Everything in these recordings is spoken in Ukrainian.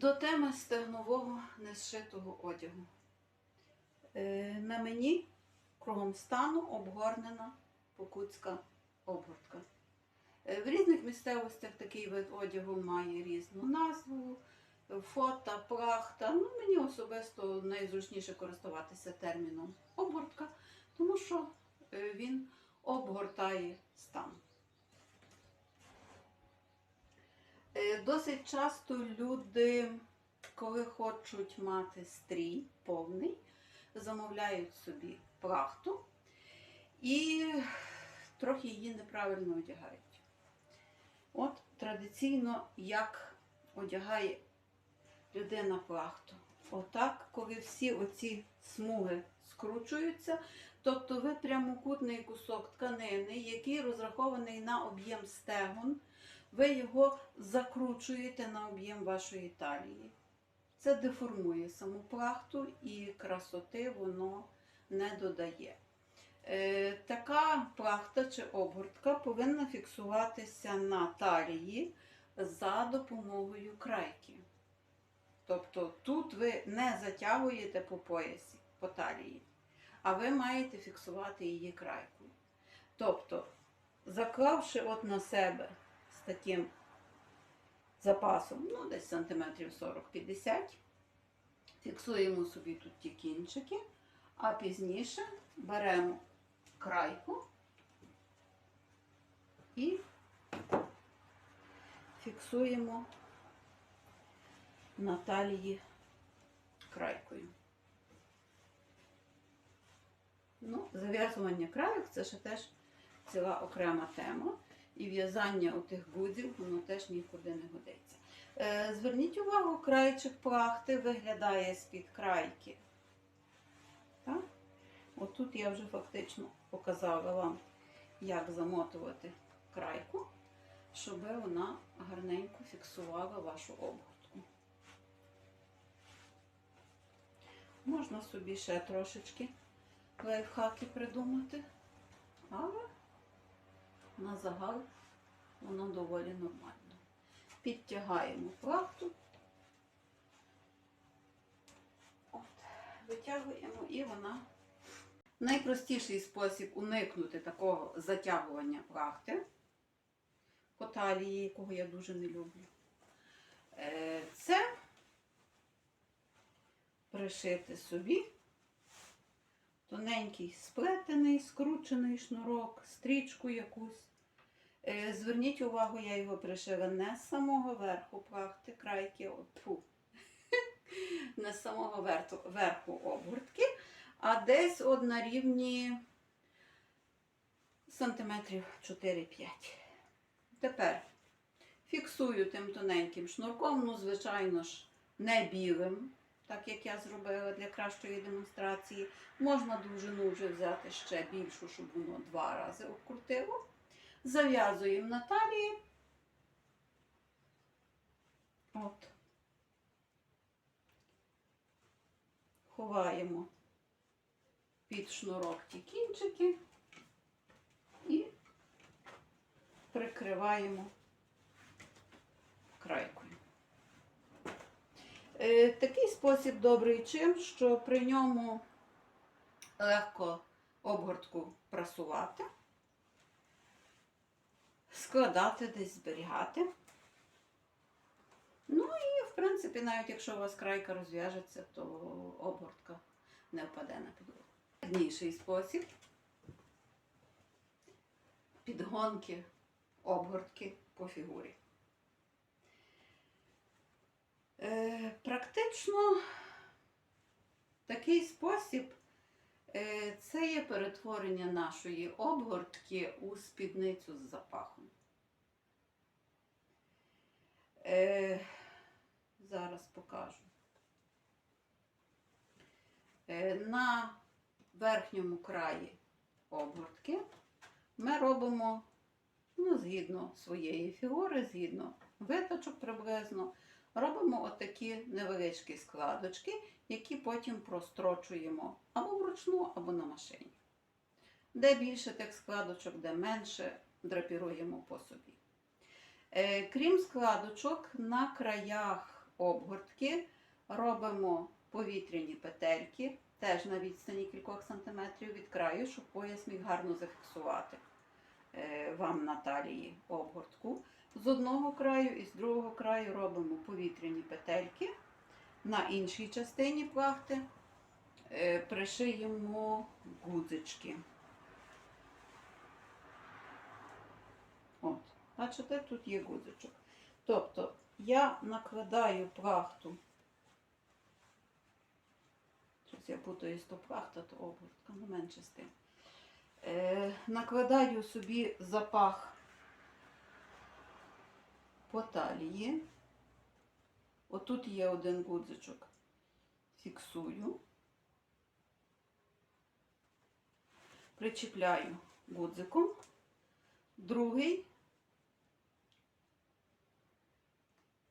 До теми стегнового незшитого одягу. Е, На мені кругом стану обгорнена покутська обгортка. Е, В різних місцевостях такий вид одягу має різну назву, фото, плахта. Ну, мені особисто найзручніше користуватися терміном обгортка, тому що е, він обгортає стан. Е, Досить часто люди, коли хочуть мати стрій повний, замовляють собі плахту і трохи її неправильно одягають. От традиційно, як одягає людина плахту. Отак, коли всі оці смуги скручуються, тобто ви прямокутний кусок тканини, який розрахований на об'єм стегон, ви його закручуєте на об'єм вашої талії. Це деформує саму плахту і красоти воно не додає. Е, така плахта чи обгортка повинна фіксуватися на талії за допомогою крайки. Тобто тут ви не затягуєте по поясі, по талії, а ви маєте фіксувати її крайкою. Тобто, заклавши от на себе таким запасом, ну десь сантиметрів 40-50, фіксуємо собі тут ті кінчики, а пізніше беремо крайку і фіксуємо на талії крайкою. Ну, зав'язування крайок це ще теж ціла окрема тема. І в'язання отих гудзів, воно теж нікуди не годиться. Е, зверніть увагу, крайчик плахти виглядає з-під крайки. Так? Отут я вже фактично показала вам, як замотувати крайку, щоб вона гарненько фіксувала вашу обгортку. Можна собі ще трошечки лайфхаки придумати, але на загал воно доволі нормально. Підтягаємо плахту, витягуємо і вона. Найпростіший спосіб уникнути такого затягування плахти по якого я дуже не люблю, е, це пришити собі тоненький сплетений, скручений шнурок, стрічку якусь. Е, Зверніть увагу, я його пришила не з самого верху плахти, крайки, от, фу, не з самого верху, верху обгортки, а десь от на рівні сантиметрів 4-5. Тепер фіксую тим тоненьким шнурком, ну, звичайно ж, не білим, так як я зробила для кращої демонстрації. Можна довжину вже взяти ще більшу, щоб воно два рази обкрутило. Зав'язуємо на талії. От. Ховаємо під шнурок ті кінчики і прикриваємо крайкою. Е, Такий спосіб добрий чим, що при ньому легко обгортку прасувати, складати десь зберігати. Ну і, в принципі, навіть якщо у вас крайка розв'яжеться, то обгортка не впаде на підлогу. Складніший спосіб підгонки обгортки по фігурі. Е, Практично такий спосіб е, це є перетворення нашої обгортки у спідницю з запахом. Е, Зараз покажу. На верхньому краї обгортки ми робимо ну, згідно своєї фігури, згідно виточок приблизно, робимо отакі невеличкі складочки, які потім прострочуємо або вручну, або на машині. Де більше тих складочок, де менше, драпіруємо по собі. Е, Крім складочок, на краях обгортки, робимо повітряні петельки, теж на відстані кількох сантиметрів від краю, щоб пояс міг гарно зафіксувати е, вам на талії обгортку. З одного краю і з другого краю робимо повітряні петельки. На іншій частині плахти е, пришиємо гудзички. От, бачите, тут є гудзичок. Тобто я накладаю плахту. Щось я путаюсь, то плахта, то обгортка, ну менше з тим. Е, накладаю собі запах по талії. Отут є один гудзичок. Фіксую. Причіпляю гудзиком. Другий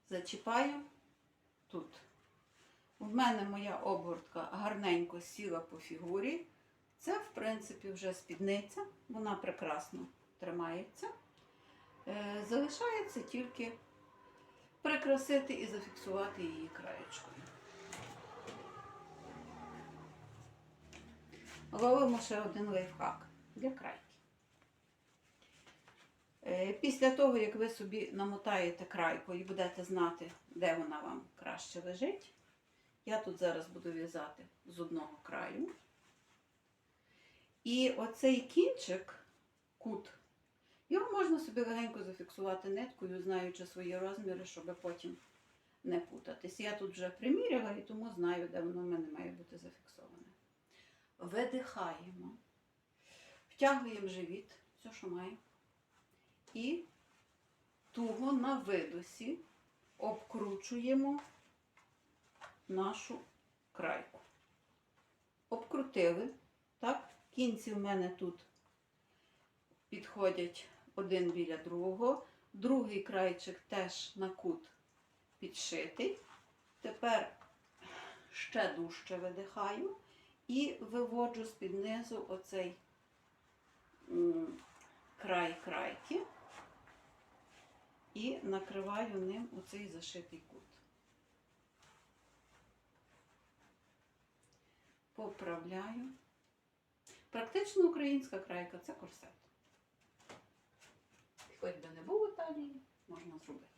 зачіпаю тут. У мене моя обгортка гарненько сіла по фігурі. Це, в принципі, вже спідниця, вона прекрасно тримається. Е, Залишається тільки прикрасити і зафіксувати її краєчкою. Ловимо ще один лайфхак для крайки. Е, Після того, як ви собі намотаєте крайку і будете знати, де вона вам краще лежить, я тут зараз буду в'язати з одного краю. І оцей кінчик, кут, його можна собі легенько зафіксувати ниткою, знаючи свої розміри, щоб потім не путатись. Я тут вже приміряла і тому знаю, де воно в мене має бути зафіксоване. Видихаємо, втягуємо живіт, все, що має. І туго на видосі обкручуємо нашу крайку. Обкрутили, так? Кінці в мене тут підходять один біля другого. Другий крайчик теж на кут підшитий. Тепер ще дужче видихаю і виводжу з-під низу оцей край крайки і накриваю ним оцей зашитий кут. Поправляю. Практично українська крайка це корсет. Хоч би не було талії, можна зробити.